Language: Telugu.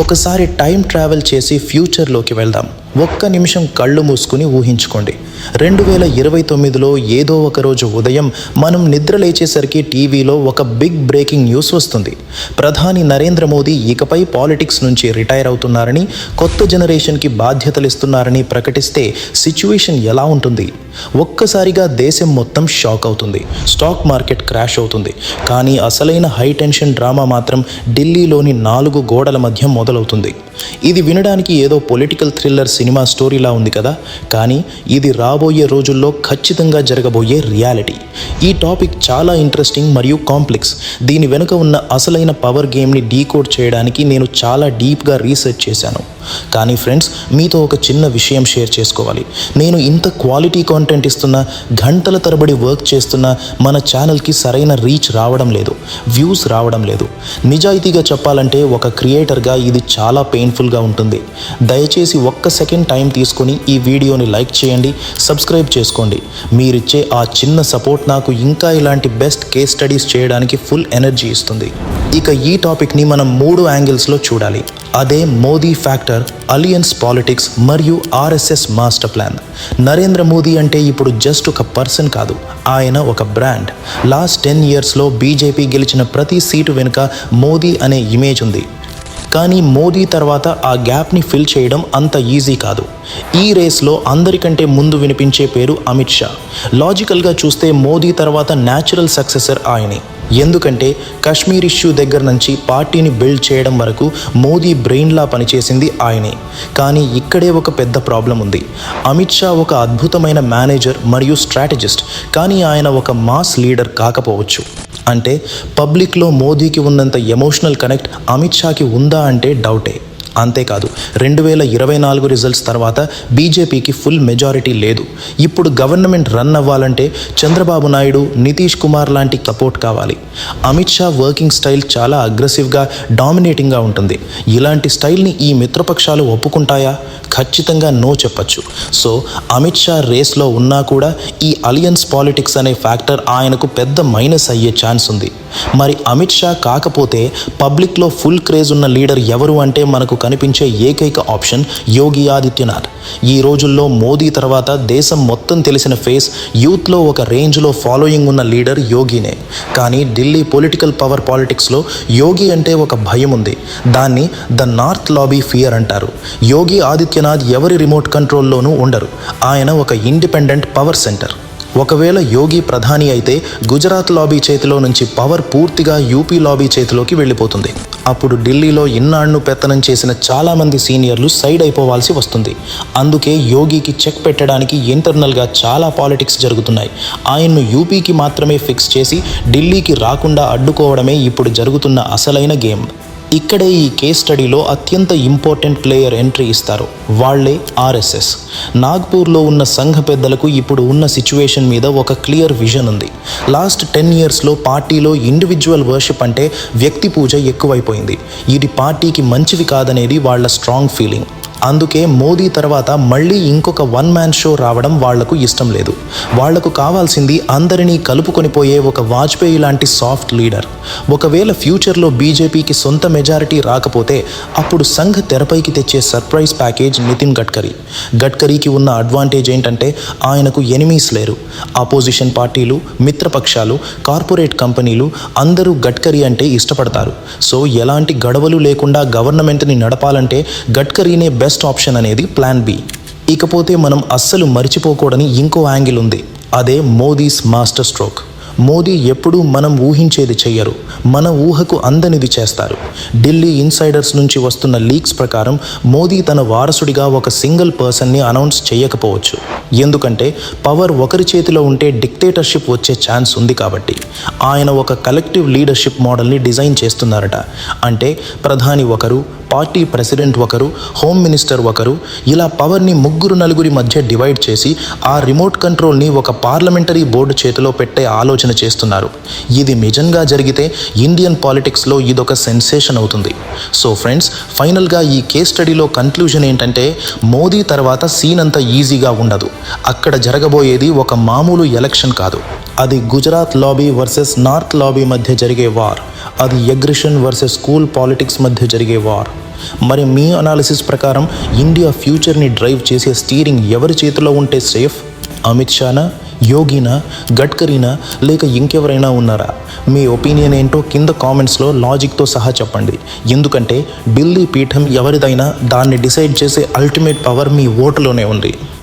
ఒకసారి టైం ట్రావెల్ చేసి ఫ్యూచర్లోకి వెళ్దాం. ఒక్క నిమిషం కళ్ళు మూసుకుని ఊహించుకోండి. రెండు వేల ఇరవై తొమ్మిదిలో ఏదో ఒక రోజు ఉదయం మనం నిద్ర లేచేసరికి టీవీలో ఒక బిగ్ బ్రేకింగ్ న్యూస్ వస్తుంది. ప్రధాని నరేంద్ర మోదీ ఇకపై పాలిటిక్స్ నుంచి రిటైర్ అవుతున్నారని కొత్త జనరేషన్కి బాధ్యతలు ఇస్తున్నారని ప్రకటిస్తే సిచ్యువేషన్ ఎలా ఉంటుంది? ఒక్కసారిగా దేశం మొత్తం షాక్ అవుతుంది. స్టాక్ మార్కెట్ క్రాష్ అవుతుంది. కానీ అసలైన హై టెన్షన్ డ్రామా మాత్రం ఢిల్లీలోని నాలుగు గోడల మధ్య మొదలవుతుంది. ఇది వినడానికి ఏదో పొలిటికల్ థ్రిల్లర్ సినిమా స్టోరీలా ఉంది కదా. కానీ ఇది రాబోయే రోజుల్లో ఖచ్చితంగా జరగబోయే రియాలిటీ. ఈ టాపిక్ చాలా ఇంట్రెస్టింగ్ మరియు కాంప్లెక్స్. దీని వెనుక ఉన్న అసలైన పవర్ గేమ్ని డీకోడ్ చేయడానికి నేను చాలా డీప్గా రీసెర్చ్ చేశాను. కానీ ఫ్రెండ్స్ మీతో ఒక చిన్న విషయం షేర్ చేసుకోవాలి. నేను ఇంత క్వాలిటీ కాంటెంట్ ఇస్తున్న గంటల తరబడి వర్క్ చేస్తున్న మన ఛానల్కి సరైన రీచ్ రావడం లేదు వ్యూస్ రావడం లేదు. నిజాయితీగా చెప్పాలంటే ఒక క్రియేటర్గా ఇది చాలా పెయిన్ఫుల్గా ఉంటుంది. దయచేసి ఒక్క సెకండ్ టైం తీసుకొని ఈ వీడియోని లైక్ చేయండి సబ్స్క్రైబ్ చేసుకోండి. మీరిచ్చే ఆ చిన్న సపోర్ట్ నాకు ఇంకా ఇలాంటి బెస్ట్ కేస్ స్టడీస్ చేయడానికి ఫుల్ ఎనర్జీ ఇస్తుంది. ఇక ఈ టాపిక్ని మనం మూడు యాంగిల్స్లో చూడాలి. అదే మోదీ ఫ్యాక్టర్ అలియన్స్ పాలిటిక్స్ మరియు RSS master plan. Narendra Modi అంటే ఇప్పుడు జస్ట్ ఒక పర్సన్ కాదు ఆయన ఒక బ్రాండ్. లాస్ట్ టెన్ ఇయర్స్లో బీజేపీ గెలిచిన ప్రతి సీటు వెనుక మోదీ అనే ఇమేజ్ ఉంది. కానీ మోదీ తర్వాత ఆ గ్యాప్ని ఫిల్ చేయడం అంత ఈజీ కాదు. ఈ రేస్లో అందరికంటే ముందు వినిపించే పేరు అమిత్ షా. లాజికల్గా చూస్తే మోదీ తర్వాత న్యాచురల్ సక్సెసర్ ఆయనే. ఎందుకంటే కశ్మీర్ ఇష్యూ దగ్గర నుంచి పార్టీని బిల్డ్ చేయడం వరకు మోదీ బ్రెయిన్లా పనిచేసింది ఆయనే. కానీ ఇక్కడే ఒక పెద్ద ప్రాబ్లం ఉంది. అమిత్ షా ఒక అద్భుతమైన మేనేజర్ మరియు స్ట్రాటజిస్ట్. కానీ ఆయన ఒక మాస్ లీడర్ కాకపోవచ్చు. అంటే పబ్లిక్లో మోదీకి ఉన్నంత ఎమోషనల్ కనెక్ట్ అమిత్ షాకి ఉందా అంటే డౌటే. అంతేకాదు రెండు వేల ఇరవై నాలుగు రిజల్ట్స్ తర్వాత బీజేపీకి ఫుల్ మెజారిటీ లేదు. ఇప్పుడు గవర్నమెంట్ రన్ అవ్వాలంటే చంద్రబాబు నాయుడు నితీష్ కుమార్ లాంటి సపోర్ట్ కావాలి. అమిత్ షా వర్కింగ్ స్టైల్ చాలా అగ్రెసివ్గా డామినేటింగ్గా ఉంటుంది. ఇలాంటి స్టైల్ని ఈ మిత్రపక్షాలు ఒప్పుకుంటాయా? ఖచ్చితంగా నో చెప్పచ్చు. సో అమిత్ షా రేస్లో ఉన్నా కూడా ఈ అలియన్స్ పాలిటిక్స్ అనే ఫ్యాక్టర్ ఆయనకు పెద్ద మైనస్ అయ్యే ఛాన్స్ ఉంది. మరి అమిత్ షా కాకపోతే పబ్లిక్లో ఫుల్ క్రేజ్ ఉన్న లీడర్ ఎవరు అంటే మనకు కనిపించే ఏకైక ఆప్షన్ యోగి ఆదిత్యనాథ్. ఈ రోజుల్లో మోదీ తర్వాత దేశం మొత్తం తెలిసిన ఫేస్ యూత్లో ఒక రేంజ్లో ఫాలోయింగ్ ఉన్న లీడర్ యోగినే. కానీ ఢిల్లీ పొలిటికల్ పవర్ పాలిటిక్స్లో యోగి అంటే ఒక భయం ఉంది. దాన్ని ద నార్త్ లాబీ ఫియర్ అంటారు. యోగి ఆదిత్య ఆదిత్యనాథ్ ఎవరి రిమోట్ కంట్రోల్లోనూ ఉండరు. ఆయన ఒక ఇండిపెండెంట్ పవర్ సెంటర్. ఒకవేళ యోగి ప్రధాని అయితే గుజరాత్ లాబీ చేతిలో నుంచి పవర్ పూర్తిగా యూపీ లాబీ చేతిలోకి వెళ్ళిపోతుంది. అప్పుడు ఢిల్లీలో ఇన్నాళ్ళు పెత్తనం చేసిన చాలామంది సీనియర్లు సైడ్ అయిపోవాల్సి వస్తుంది. అందుకే యోగికి చెక్ పెట్టడానికి ఇంటర్నల్గా చాలా పాలిటిక్స్ జరుగుతున్నాయి. ఆయన్ను యూపీకి మాత్రమే ఫిక్స్ చేసి ఢిల్లీకి రాకుండా అడ్డుకోవడమే ఇప్పుడు జరుగుతున్న అసలైన గేమ్. ఇక్కడే ఈ కేస్ స్టడీలో అత్యంత ఇంపార్టెంట్ ప్లేయర్ ఎంట్రీ ఇస్తారు. వాళ్ళే ఆర్ఎస్ఎస్ నాగ్పూర్లో ఉన్న సంఘ పెద్దలకు ఇప్పుడు ఉన్న సిచ్యువేషన్ మీద ఒక క్లియర్ విజన్ ఉంది. లాస్ట్ టెన్ ఇయర్స్లో పార్టీలో ఇండివిజువల్ వర్షిప్ అంటే వ్యక్తి పూజ ఎక్కువైపోయింది. ఇది పార్టీకి మంచిది కాదనేది వాళ్ళ స్ట్రాంగ్ ఫీలింగ్ అందుకే మోదీ తర్వాత మళ్ళీ ఇంకొక వన్ మ్యాన్ షో రావడం వాళ్ళకు ఇష్టం లేదు. వాళ్ళకు కావాల్సింది అందరినీ కలుపుకొని పోయే ఒక వాజ్పేయి లాంటి సాఫ్ట్ లీడర్ ఒకవేళ ఫ్యూచర్లో బీజేపీకి సొంత మెజారిటీ రాకపోతే అప్పుడు సంఘ్ తెరపైకి తెచ్చే సర్ప్రైజ్ ప్యాకేజ్ నితిన్ గడ్కరీ. గడ్కరీకి ఉన్న అడ్వాంటేజ్ ఏంటంటే ఆయనకు ఎనిమీస్ లేరు. ఆపోజిషన్ పార్టీలు మిత్రపక్షాలు కార్పొరేట్ కంపెనీలు అందరూ గడ్కరీ అంటే ఇష్టపడతారు. సో ఎలాంటి గడవలు లేకుండా గవర్నమెంట్ని నడపాలంటే గడ్కరీనే బెస్ట్ బెస్ట్ ఆప్షన్ అనేది ప్లాన్ బి. ఇకపోతే మనం అస్సలు మర్చిపోకూడని ఇంకో యాంగిల్ ఉంది. అదే మోదీస్ మాస్టర్ స్ట్రోక్. మోదీ ఎప్పుడూ మనం ఊహించేది చెయ్యరు. మన ఊహకు అందనిది చేస్తారు. ఢిల్లీ ఇన్సైడర్స్ నుంచి వస్తున్న లీక్స్ ప్రకారం మోదీ తన వారసుడిగా ఒక సింగిల్ పర్సన్ని అనౌన్స్ చేయకపోవచ్చు ఎందుకంటే పవర్ ఒకరి చేతిలో ఉంటే డిక్టేటర్షిప్ వచ్చే ఛాన్స్ ఉంది కాబట్టి. ఆయన ఒక కలెక్టివ్ లీడర్షిప్ మోడల్ని డిజైన్ చేస్తున్నారట. అంటే ప్రధాని ఒకరు పార్టీ ప్రెసిడెంట్ ఒకరు హోమ్ మినిస్టర్ ఒకరు ఇలా పవర్ని ముగ్గురు నలుగురి మధ్య డివైడ్ చేసి ఆ రిమోట్ కంట్రోల్ని ఒక పార్లమెంటరీ బోర్డు చేతిలో పెట్టే ఆలోచన చేస్తున్నారు. ఇది నిజంగా జరిగితే ఇండియన్ పాలిటిక్స్లో ఇదొక సెన్సేషన్ అవుతుంది. సో ఫ్రెండ్స్ ఫైనల్గా ఈ కేస్ స్టడీలో కన్క్లూజన్ ఏంటంటే మోదీ తర్వాత సీన్ అంత ఈజీగా ఉండదు. అక్కడ జరగబోయేది ఒక మామూలు ఎలక్షన్ కాదు. అది Gujarat lobby versus north lobby మధ్య జరిగే వార్. అది ఎగ్రిషన్ వర్సెస్ స్కూల్ పాలిటిక్స్ మధ్య జరిగే వార్. మరి మీ అనాలిసిస్ ప్రకారం ఇండియా ఫ్యూచర్ని డ్రైవ్ చేసే స్టీరింగ్ ఎవరి చేతిలో ఉంటే సేఫ్? అమిత్ షానా యోగినా గడ్కరీనా లేక ఇంకెవరైనా ఉన్నారా? మీ ఒపీనియన్ ఏంటో కింద కామెంట్స్లో లాజిక్తో సహా చెప్పండి. ఎందుకంటే ఢిల్లీ పీఠం ఎవరిదైనా దాన్ని డిసైడ్ చేసే అల్టిమేట్ పవర్ మీ ఓటులోనే ఉంది.